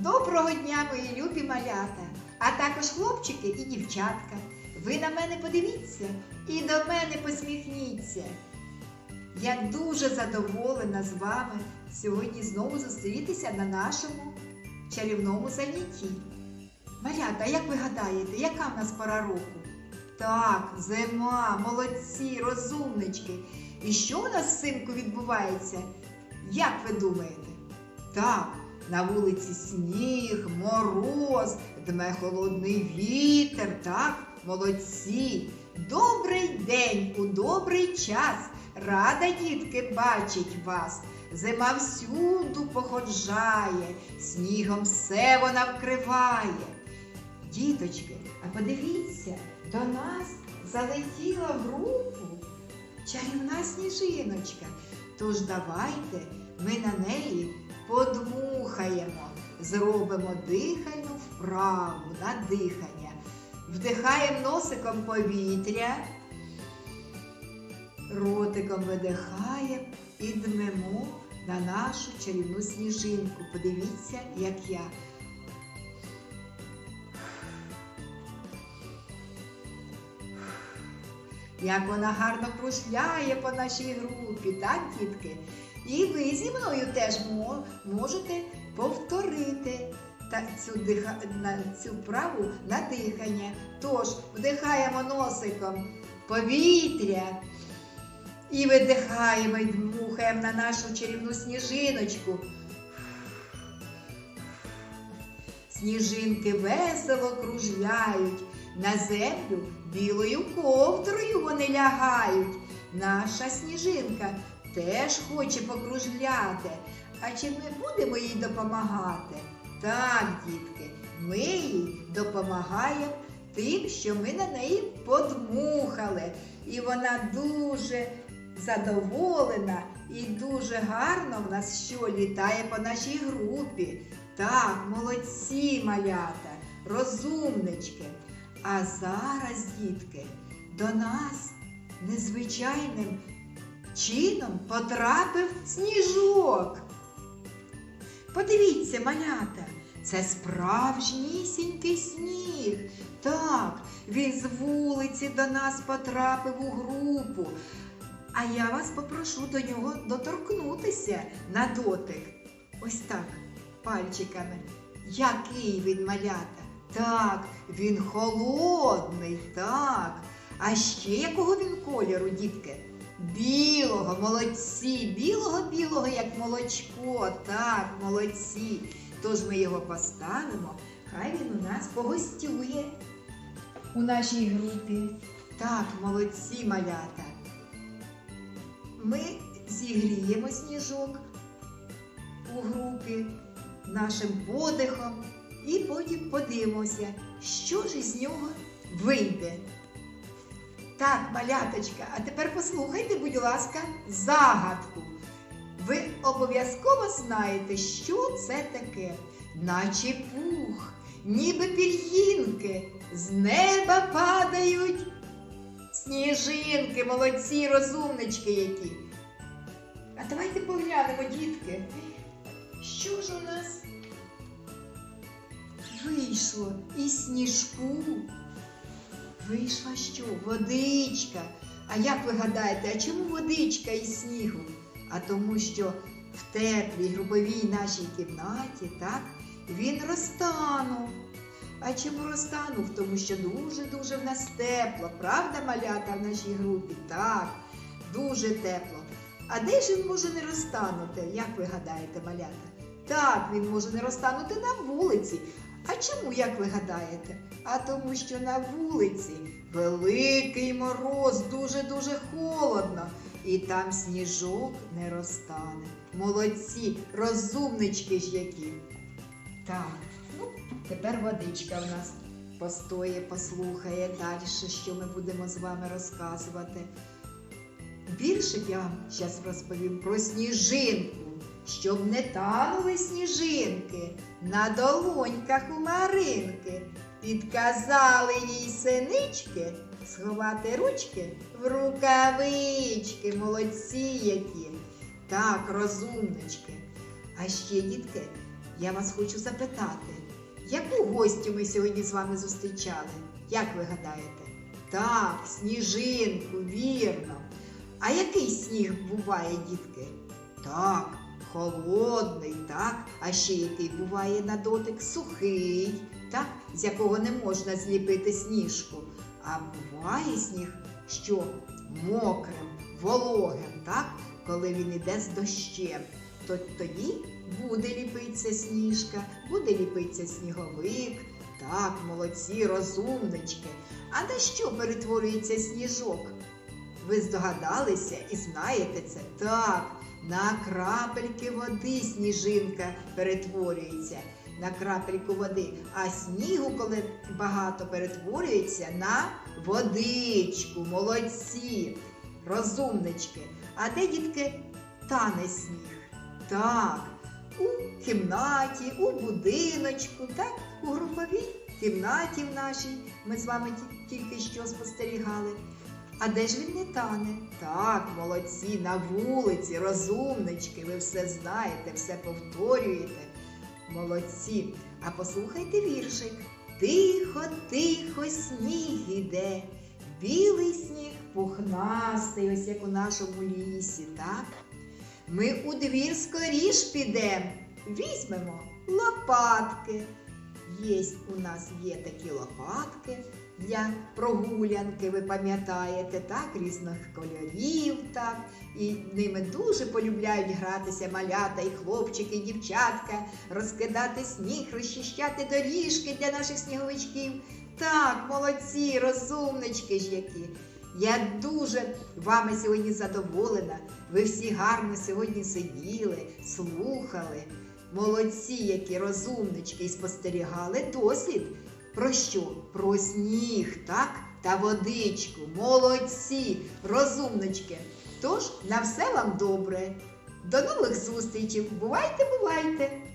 Доброго дня, мої любі малята, а також хлопчики і дівчатка. Ви на мене подивіться і до мене посміхніться. Я дуже задоволена з вами сьогодні знову зустрітися на нашому чарівному занятті. Малята, як ви гадаєте, яка в нас пора року? Так, зима, молодці, розумнички. І що у нас взимку відбувається? Як ви думаєте? Так, на вулиці сніг, мороз, дме холодний вітер, так, молодці. Добрий день у добрий час. Рада, дітки, бачить вас. Зима всюду походжає, снігом все вона вкриває. Діточки, а подивіться, до нас залетіла в групу чарівна сніжиночка. Тож давайте ми на неї подмухаємо, зробимо дихальну вправу на дихання. Вдихаємо носиком повітря, ротиком видихаємо і дмемо на нашу чарівну сніжинку. Подивіться, як я. Як вона гарно кружляє по нашій групі, так, дітки? І ви зі мною теж можете повторити цю, диха... цю праву на дихання. Тож вдихаємо носиком повітря і видихаємо і дмухаємо на нашу чарівну сніжиночку. Сніжинки весело кружляють, на землю білою ковдрою вони лягають. Наша сніжинка теж хоче покружляти. А чи ми будемо їй допомагати? Так, дітки, ми їй допомагаємо тим, що ми на неї подмухали. І вона дуже задоволена і дуже гарно в нас що літає по нашій групі. Так, молодці малята, розумнички. А зараз, дітки, до нас незвичайним чином потрапив сніжок. Подивіться, малята, це справжнісінький сніг. Так, він з вулиці до нас потрапив у групу. А я вас попрошу до нього доторкнутися на дотик. Ось так, пальчиками. Який він малята? Так, він холодний, так. А ще якого він кольору, дітки? Білого, молодці, білого-білого, як молочко. Так, молодці. Тож ми його поставимо, хай він у нас погостює у нашій групі. Так, молодці малята. Ми зігріємо сніжок у групі нашим подихом і потім подивимося, що ж із нього вийде. Так, маляточка, а тепер послухайте, будь ласка, загадку. Ви обов'язково знаєте, що це таке, наче пух, ніби пір'їнки, з неба падають сніжинки, молодці, розумнички які. А давайте поглянемо, дітки, що ж у нас вийшло із сніжку? Вийшла що? Водичка. А як ви гадаєте, а чому водичка із снігу? А тому, що в теплій грубовій нашій кімнаті, так, він розтанув. А чому розтанув? Тому що дуже-дуже в нас тепло, правда, малята в нашій групі? Так, дуже тепло. А де ж він може не розтанути? Як ви гадаєте, малята? Так, він може не розтанути на вулиці. А чому, як ви гадаєте? А тому, що на вулиці великий мороз, дуже-дуже холодно, і там сніжок не розтане. Молодці, розумнички ж які. Так, ну, тепер водичка в нас постоє, послухає далі, що ми будемо з вами розказувати. Більше я вам зараз розповім про сніжинку, щоб не танули сніжинки на долоньках у Маринки. Підказали їй синички сховати ручки в рукавички. Молодці які. Так, розумнички. А ще, дітки, я вас хочу запитати, яку гостю ми сьогодні з вами зустрічали? Як ви гадаєте? Так, сніжинку, вірно. А який сніг буває, дітки? Так, холодний, так, а ще який буває на дотик сухий, так, з якого не можна зліпити сніжку. А буває сніг, що мокрим, вологим, так, коли він іде з дощем, то тоді буде ліпитися сніжка, буде ліпитися сніговик. Так, молодці, розумнички. А на що перетворюється сніжок? Ви здогадалися і знаєте це? Так, на крапельки води сніжинка перетворюється. На крапельку води. А снігу, коли багато перетворюється на водичку. Молодці, розумнички. А де, дітки, тане сніг? Так, у кімнаті, у будиночку, так, у груповій кімнаті в нашій. Ми з вами тільки що спостерігали. А де ж він не тане? Так, молодці, на вулиці, розумнички, ви все знаєте, все повторюєте. Молодці. А послухайте віршик. Тихо, тихо, сніг іде. Білий сніг пухнастий, ось як у нашому лісі, так? Ми у двір скоріш підем, візьмемо лопатки. Єсть у нас є такі лопатки для прогулянки, ви пам'ятаєте, так, різних кольорів, так, і ними дуже полюбляють гратися малята, і хлопчики, і дівчатка, розкидати сніг, розчищати доріжки для наших сніговичків. Так, молодці, розумнички ж які. Я дуже вами сьогодні задоволена. Ви всі гарно сьогодні сиділи, слухали. Молодці, які розумнички, і спостерігали дослід. Про що? Про сніг, так? Та водичку. Молодці, розумнички. Тож на все вам добре. До нових зустрічей. Бувайте, бувайте!